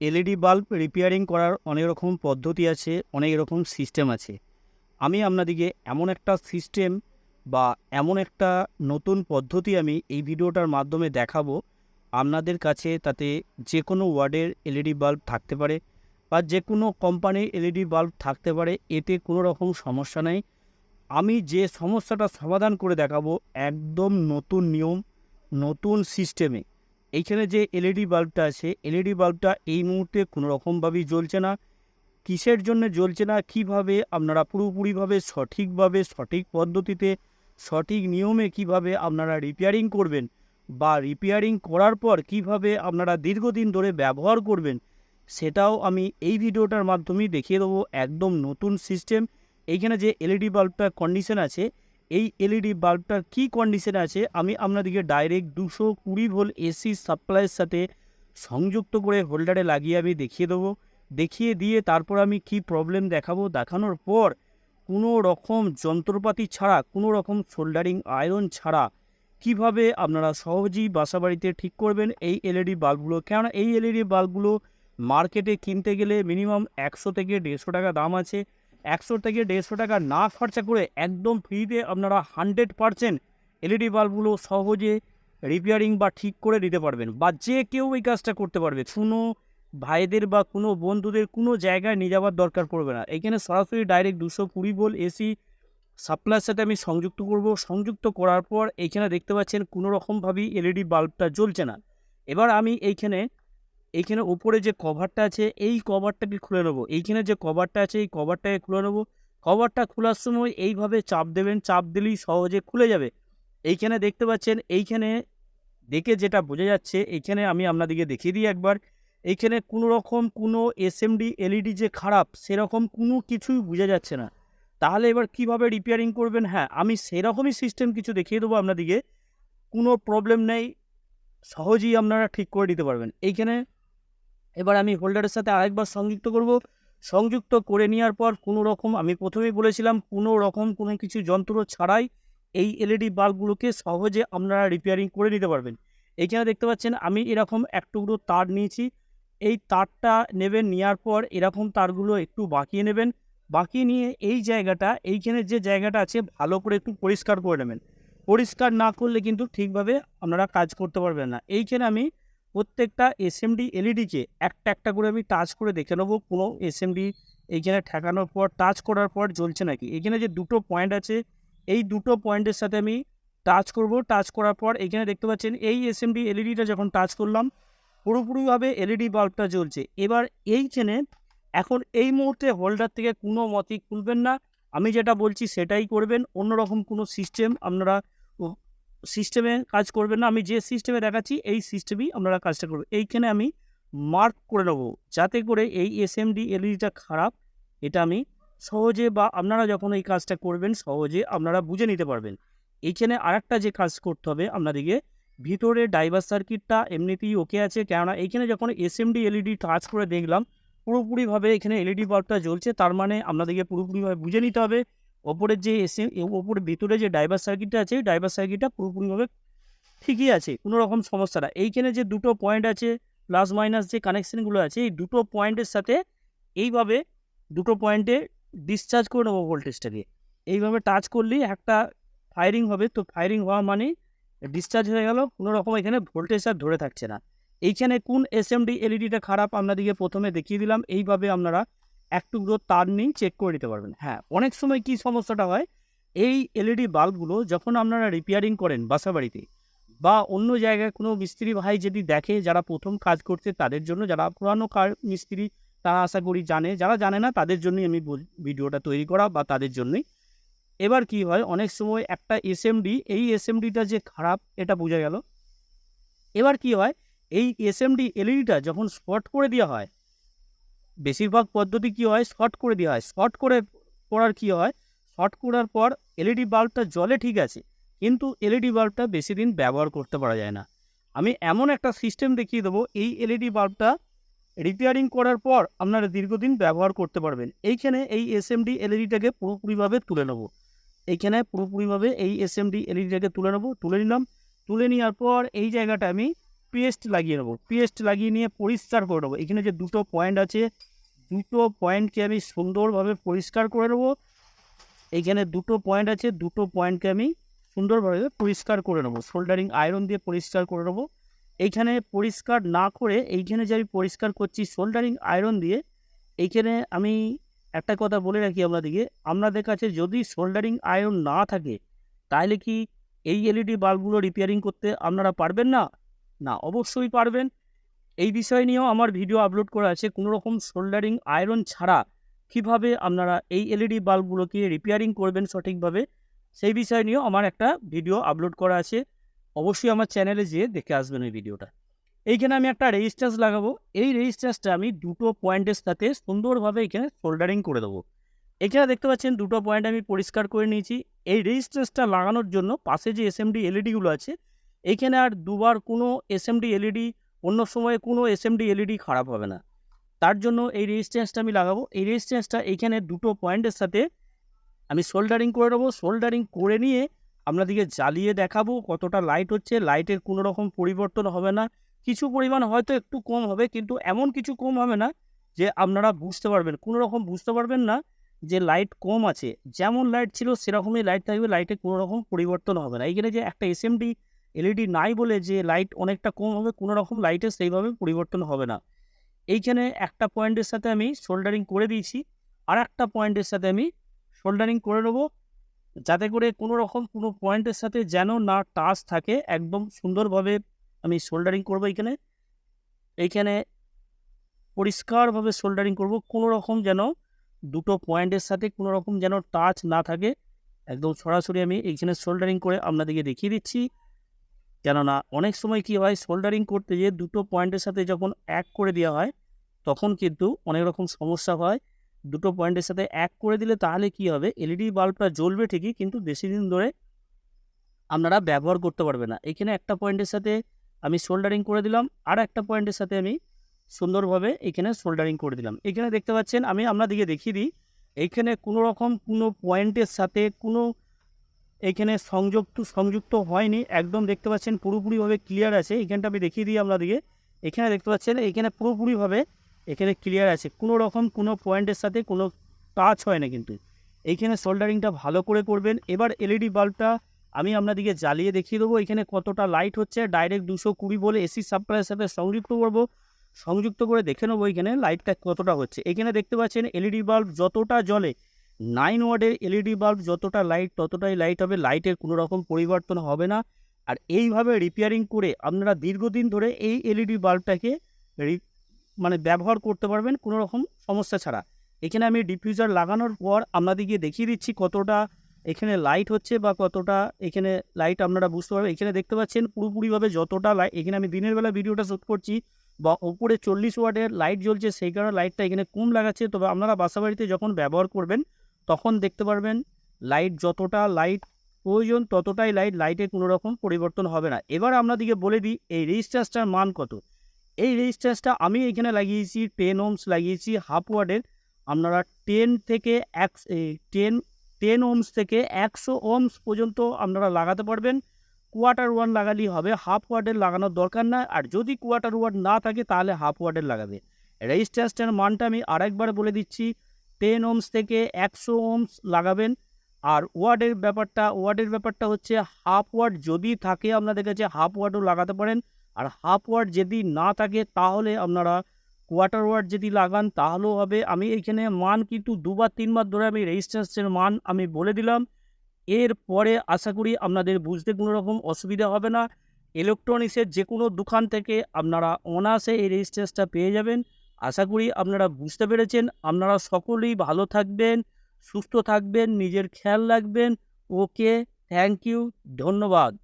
LED bulb repairing করার অনেক রকম পদ্ধতি আছে অনেক রকম সিস্টেম আছে। আমি আপনাদিকে এমন একটা সিস্টেম বা এমন একটা নতুন পদ্ধতি আমি এই ভিডিওটার মাধ্যমে দেখাবো আপনাদের কাছে তাতে যে কোনো ওয়ার্ডের এলইডি বাল্ব থাকতে পারে বা যে কোনো কোম্পানির এলইডি বাল্ব থাকতে পারে, এতে কোনো রকম সমস্যা নেই। আমি যে সমস্যাটা সমাধান করে দেখাবো, একদম নতুন নিয়ম, নতুন সিস্টেমে। এইখানে যে এলইডি বাল্বটা আছে, এলইডি বাল্বটা এই মুহূর্তে কোনো রকমভাবেই জ্বলছে না। কিসের জন্য জ্বলছে না? কীভাবে আপনারা পুরোপুরিভাবে সঠিকভাবে, সঠিক পদ্ধতিতে, সঠিক নিয়মে কীভাবে আপনারা রিপেয়ারিং করবেন বা রিপেয়ারিং করার পর কীভাবে আপনারা দীর্ঘদিন ধরে ব্যবহার করবেন, সেটাও আমি এই ভিডিওটার মাধ্যমেই দেখিয়ে দেবো। একদম নতুন সিস্টেম এইখানে যে এলইডি বাল্বটার কন্ডিশন আছে এই এলইডি বাল্বটার কী কন্ডিশন আছে? আমি আপনাদেরকে ডাইরেক্ট দুশো কুড়ি ভোল্ট এসি সাপ্লাইয়ের সাথে সংযুক্ত করে হোল্ডারে লাগিয়ে আমি দেখিয়ে দেবো। দেখিয়ে দিয়ে তারপর আমি কি প্রবলেম দেখাবো? দেখানোর পর কোনো রকম যন্ত্রপাতি ছাড়া, কোনো রকম সোল্ডারিং আয়রন ছাড়া কীভাবে আপনারা সহজেই বাসাবাড়িতে ঠিক করবেন এই এলইডি বাল্বগুলো কেননা এই এলইডি বাল্বগুলো মার্কেটে কিনতে গেলে মিনিমাম একশো থেকে দেড়শো টাকা দাম আছে। একশো থেকে দেড়শো টাকা না খরচা করে একদম ফ্রিতে আপনারা হান্ড্রেড পারসেন্ট এলইডি বাল্বগুলো সহজে রিপেয়ারিং বা ঠিক করে দিতে পারবেন বা যে কেউ এই কাজটা করতে পারবে। কোনো ভাইদের বা কোনো বন্ধুদের কোনো জায়গায় নিয়ে যাওয়ার দরকার পড়বে না। এখানে সরাসরি ডাইরেক্ট দুশো কুড়ি ভোল্ট এসি সাপ্লাইয়ের সাথে আমি সংযুক্ত করব। সংযুক্ত করার পর এইখানে দেখতে পাচ্ছেন কোনো রকমভাবেই এলইডি বাল্বটা জ্বলছে না। এবার আমি এইখানে এইখানে উপরে যে কভারটা আছে, এই কভারটাকে খুলে নেব। এইখানে যে কভারটা আছে, এই কভারটাকে খুলে নেব। কভারটা খোলার সময় এইভাবে চাপ দেবেন, চাপ দিলেই সহজে খুলে যাবে। এইখানে দেখতে পাচ্ছেন, এইখানে দেখে যেটা বোঝা যাচ্ছে, এইখানে আমি আপনাদেরকে দেখিয়ে দিই একবার। এইখানে কোনো রকম কোনো এসএমডি এলইডি যে খারাপ, সেরকম কোনো কিছুই বোঝা যাচ্ছে না। তাহলে এবার কীভাবে রিপেয়ারিং করবেন? হ্যাঁ আমি সেরকমই সিস্টেম কিছু দেখিয়ে দেবো আপনাদেরকে। কোনো প্রবলেম নেই, সহজেই আপনারা ঠিক করে দিতে পারবেন। এইখানে এবার আমি হোল্ডারের সাথে আরেকবার সংযুক্ত করব। সংযুক্ত করে নেওয়ার পর কোনো রকম, আমি প্রথমেই বলেছিলাম, কোনো রকম কোনো কিছু যন্ত্র ছাড়াই এই এলইডি বাল্বগুলোকে সহজে আপনারা রিপেয়ারিং করে নিতে পারবেন। এইখানে দেখতে পাচ্ছেন, আমি এরকম এক টুকরো তার নিয়েছি। এই তারটা নেবেন, নেওয়ার পর এরকম তারগুলো একটু বাঁকিয়ে নেবেন। বাঁকিয়ে নিয়ে এই জায়গাটা, এইখানে যে জায়গাটা আছে, ভালো করে একটু পরিষ্কার করে নেবেন। পরিষ্কার না করলে কিন্তু ঠিকভাবে আপনারা কাজ করতে পারবেন না। এইখানে আমি প্রত্যেকটা এসএমডি এলইডিকে একটা একটা করে আমি টাচ করে দেখে নেব। কোনো এসএমডি এইখানে ঠেকানোর পর টাচ করার পর জ্বলছে নাকি? এখানে যে দুটো পয়েন্ট আছে, এই দুটো পয়েন্টের সাথে আমি টাচ করব। টাচ করার পর এখানে দেখতে পাচ্ছেন, এই এসএমডি এলইডিটা যখন টাচ করলাম, পুরোপুরিভাবে এলইডি বাল্বটা জ্বলছে। এবার এইখানে এখন এই মুহূর্তে হোল্ডার থেকে কোনো মতেই খুলবেন না। আমি যেটা বলছি সেটাই করবেন। অন্যরকম কোনো সিস্টেম আপনারা সিস্টেমে কাজ করবেন না, আমি যে সিস্টেমে দেখাচ্ছি, এই সিস্টেমেই আপনারা কাজটা করবেন। এইখানে আমি মার্ক করে নেব, যাতে করে এই এসএমডি এলইডিটা খারাপ, এটা আমি সহজে বা আপনারা যখন এই কাজটা করবেন, সহজে আপনারা বুঝে নিতে পারবেন। এইখানে আরেকটা যে কাজ করতে হবে, আপনাদেরকে ভিতরে ডাইভার সার্কিটটা এমনিতেই ওকে আছে, কেননা এইখানে যখন এসএমডি এলইডি টাচ করে দেখলাম, পুরোপুরিভাবে এখানে এলইডি বাল্বটা জ্বলছে, তার মানে আপনাদেরকে পুরোপুরিভাবে বুঝে নিতে হবে ওপরের যে এসে ওপরে ভিতরে যে ডাইভার সার্কিটটা আছে ডাইভার সার্কিটটা পুরোপুরিভাবে ঠিকই আছে, কোনো রকম সমস্যা না। এইখানে যে দুটো পয়েন্ট আছে প্লাস মাইনাস যে কানেকশানগুলো আছে, এই দুটো পয়েন্টের সাথে এইভাবে দুটো পয়েন্টে ডিসচার্জ করে নেব ভোল্টেজটাকে এইভাবে টাচ করলেই একটা ফায়ারিং হবে, তো ফায়ারিং হওয়া মানে ডিসচার্জ হয়ে গেল, কোনো রকম এখানে ভোল্টেজ আর ধরে থাকছে না। এইখানে কোন এসএমডি এলইডিটা খারাপ, আপনাদেরকে প্রথমে দেখিয়ে দিলাম, এইভাবে আপনারা এক টুকরো তার নিয়ে চেক করে নিতে পারবেন। হ্যাঁ অনেক সময় কি সমস্যাটা হয়? এই এলইডি বাল্বগুলো যখন আপনারা রিপেয়ারিং করেন বাসা বাড়িতে বা অন্য জায়গায় কোনো মিস্ত্রি ভাই যদি দেখে যারা প্রথম কাজ করছে তাদের জন্য, যারা পুরানো কার মিস্ত্রি তারা আশা করি জানে। যারা জানে না তাদের জন্যই আমি ভিডিওটা তৈরি করা বা তাদের জন্যই। এবার কি হয়? অনেক সময় একটা এসএমডি এই এসএমডিটা যে খারাপ, এটা বোঝা গেল। এবার কি হয়? এই এসএমডি এলইডিটা যখন স্পট করে দেওয়া হয় বেশিরভাগ পদ্ধতি কি হয়? শর্ট করে দেওয়া হয়। শর্ট করে করার কি হয়? শর্ট করার পর এলইডি বাল্বটা জলে ঠিক আছে, কিন্তু এলইডি বাল্বটা বেশি দিন ব্যবহার করতে পারা যায় না। আমি এমন একটা সিস্টেম দেখিয়ে দেবো, এই এলইডি বাল্বটা রিপেয়ারিং করার পর আপনারা দীর্ঘদিন ব্যবহার করতে পারবেন। এইখানে এই এস এসএমডি এলইডিটাকে পুরোপুরিভাবে তুলে নেব। এইখানে পুরোপুরিভাবে এই এস এসএমডি এলইডিটাকে তুলে নেব, তুলে নিলাম। তুলে নেওয়ার পর এই জায়গাটা আমি পেস্ট লাগিয়ে নেব। পেস্ট লাগিয়ে নিয়ে পরিষ্কার করে নেব। এখানে যে দুটো পয়েন্ট আছে দুটো পয়েন্টকে আমি সুন্দরভাবে পরিষ্কার করে নেব। এইখানে দুটো পয়েন্ট আছে, দুটো পয়েন্টকে আমি সুন্দরভাবে পরিষ্কার করে নেব। সোল্ডারিং আয়রন দিয়ে পরিষ্কার করে নেব। এইখানে পরিষ্কার না করে এইখানে যে আমি পরিষ্কার করছি সোল্ডারিং আয়রন দিয়ে, এইখানে আমি একটা কথা বলে রাখি আপনাদেরকে। আপনাদের কাছে যদি সোল্ডারিং আয়রন না থাকে, তাহলে কি এই এলইডি বাল্বগুলো রিপেয়ারিং করতে আপনারা পারবেন না? না, অবশ্যই পারবেন। এই বিষয় নিয়েও আমার ভিডিও আপলোড করা আছে। কোনো রকম সোল্ডারিং আয়রন ছাড়া কীভাবে আপনারা এই এলইডি বাল্বগুলোকে রিপেয়ারিং করবেন সঠিকভাবে, সেই বিষয় নিয়েও আমার একটা ভিডিও আপলোড করা আছে। অবশ্যই আমার চ্যানেলে যেয়ে দেখে আসবেন ওই ভিডিওটা এইখানে আমি একটা রেজিস্ট্যান্স লাগাবো। এই রেজিস্ট্যান্সটা আমি দুটো পয়েন্টের সাথে সুন্দরভাবে এখানে সোল্ডারিং করে দেবো। এখানে দেখতে পাচ্ছেন দুটো পয়েন্ট আমি পরিষ্কার করে নিয়েছি। এই রেজিস্ট্যান্সটা লাগানোর জন্য পাশে যে এসএমডি এলইডিগুলো আছে এইখানে আর দুবার কোনো এসএমডি এলইডি অন্য সময়ে কোনো এসএমডি এলইডি খারাপ হবে না। তার জন্য এই রেজিস্ট্যান্সটা আমি লাগাবো। এই রেজিস্ট্যান্সটা এইখানে দুটো পয়েন্টের সাথে আমি সোল্ডারিং করে নেব। সোল্ডারিং করে নিয়ে আপনাদেরকে জ্বালিয়ে দেখাবো কতটা লাইট হচ্ছে। লাইটের কোনো রকম পরিবর্তন হবে না। কিছু পরিমাণ হয়তো একটু কম হবে, কিন্তু এমন কিছু কম হবে না যে আপনারা বুঝতে পারবেন। কোনো রকম বুঝতে পারবেন না যে লাইট কম আছে। যেমন লাইট ছিল, সেরকমই লাইট থাকবে। লাইটে কোনো রকম পরিবর্তন হবে না। এইখানে যে একটা এসএমডি এলইডি নাই বলে যে লাইট অনেকটা কম হবে, কোনো রকম লাইটে সেইভাবে পরিবর্তন হবে না। এইখানে একটা পয়েন্টের সাথে আমি শোল্ডারিং করে দিয়েছি আর একটা পয়েন্টের সাথে আমি শোল্ডারিং করে নেব, যাতে করে কোনো রকম কোনো পয়েন্টের সাথে যেন না টাচ থাকে, একদম সুন্দরভাবে আমি শোল্ডারিং করব এইখানে। এইখানে পরিষ্কারভাবে শোল্ডারিং করব, কোনো রকম যেন দুটো পয়েন্টের সাথে কোনো রকম যেন টাচ না থাকে। একদম সরাসরি আমি এইখানে সোল্ডারিং করে আপনাদেরকে দেখিয়ে দিচ্ছি। কেননা অনেক সময় কি হয় সোল্ডারিং করতে গিয়ে দুটো পয়েন্টের সাথে যখন এক করে দেওয়া হয়, তখন কিন্তু অনেক রকম সমস্যা হয়। দুটো পয়েন্টের সাথে এক করে দিলে তাহলে কি হবে? এলইডি বাল্বটা জ্বলবে ঠিকই, কিন্তু বেশি দিন ধরে আপনারা ব্যবহার করতে পারবে না। এখানে একটা পয়েন্টের সাথে আমি সোল্ডারিং করে দিলাম, আর একটা পয়েন্টের সাথে আমি সুন্দরভাবে এখানে সোল্ডারিং করে দিলাম। এখানে দেখতে পাচ্ছেন, আমি আপনাদেরকে দেখিয়ে দিই এইখানে কোনো রকম কোনো পয়েন্টের সাথে কোনো এখানে সংযুক্ত সংযুক্ত হয়নি। একদম দেখতে পাচ্ছেন পুরোপুরিভাবে ক্লিয়ার আছে। এখানটা আমি দেখিয়ে দিই আপনাদেরকে। এখানে দেখতে পাচ্ছেন, এখানে পুরোপুরিভাবে এখানে ক্লিয়ার আছে। কোনো রকম কোনো পয়েন্টের সাথে কোনো টাচ হয় না কিন্তু। এইখানে সোল্ডারিংটা ভালো করে করবেন। এবার এলইডি বাল্বটা আমি আপনাদেরকে জ্বালিয়ে দেখিয়ে দেবো। এখানে কতটা লাইট হচ্ছে ডাইরেক্ট দুশো কুড়ি বলে এসি সাপ্লাইয়ের সাথে সংযুক্ত করব। সংযুক্ত করে দেখে নেব এখানে লাইটটা কতটা হচ্ছে। এখানে দেখতে পাচ্ছেন এলইডি বাল্ব যতটা জ্বলে নাইন ওয়ার্ডের এলইডি বাল্ব যতটা লাইট, ততটাই লাইট হবে, লাইটের কোনো রকম পরিবর্তন হবে না। আর এইভাবে রিপেয়ারিং করে আপনারা দীর্ঘদিন ধরে এই এলইডি বাল্বটাকে মানে ব্যবহার করতে পারবেন কোনো রকম সমস্যা ছাড়া। এখানে আমি ডিফিউজার লাগানোর পর আপনাদেরকে দেখিয়ে দিচ্ছি কতটা এখানে লাইট হচ্ছে বা কতটা এখানে লাইট আপনারা বুঝতে পারবেন। এখানে দেখতে পাচ্ছেন পুরোপুরিভাবে যতটা লাইট এখানে আমি দিনের বেলা ভিডিওটা শ্যুট করছি বা ওপরে চল্লিশ ওয়াটের লাইট জ্বলছে, সেই কারণে লাইটটা এখানে কম লাগাচ্ছে। তবে আপনারা বাসাবাড়িতে যখন ব্যবহার করবেন তখন দেখতে পারবেন লাইট যতটা লাইট প্রয়োজন ততটাই লাইট লাইটে কোনো রকম পরিবর্তন হবে না। এবার আপনাদেরকে বলে দিই, এই রেজিস্ট্যান্সটার মান কত? এই রেজিস্ট্যান্সটা আমি এখানে লাগিয়েছি টেন ওমস লাগিয়েছি হাফ ওয়ার্ডের আপনারা টেন থেকে এক টেন টেন ওমস থেকে একশো ওমস পর্যন্ত আপনারা লাগাতে পারবেন। কোয়ার্টার ওয়ান লাগালেই হবে হাফ ওয়ার্ডের লাগানোর দরকার না আর যদি কোয়ার্টার ওয়ার্ড না থাকে, তাহলে হাফ ওয়ার্ডের লাগাবে। রেজিস্ট্যান্সটার মানটা আমি আরেকবার বলে দিচ্ছি টেন ওমস থেকে একশো ওমস লাগাবেন। আর ওয়ার্ডের ব্যাপারটা ওয়ার্ডের ব্যাপারটা হচ্ছে হাফ ওয়ার্ড যদি থাকে আপনাদের কাছে, হাফ ওয়ার্ডও লাগাতে পারেন। আর হাফ ওয়ার্ড যদি না থাকে তাহলে আপনারা কোয়ার্টার ওয়ার্ড যদি লাগান তাহলেও হবে। আমি এখানে মান কিন্তু দুবার, তিনবার ধরে আমি রেজিস্ট্যান্সের মান আমি বলে দিলাম। এর পরে আশা করি আপনাদের বুঝতে কোনো রকম অসুবিধা হবে না। ইলেকট্রনিক্সের যে কোনো দোকান থেকে আপনারা অনায়াসে এই রেজিস্ট্যান্সটা পেয়ে যাবেন। আশা করি আপনারা বুঝতে পেরেছেন। আপনারা সকলেই ভালো থাকবেন, সুস্থ থাকবেন, নিজের খেয়াল রাখবেন। ওকে, থ্যাংক ইউ, ধন্যবাদ।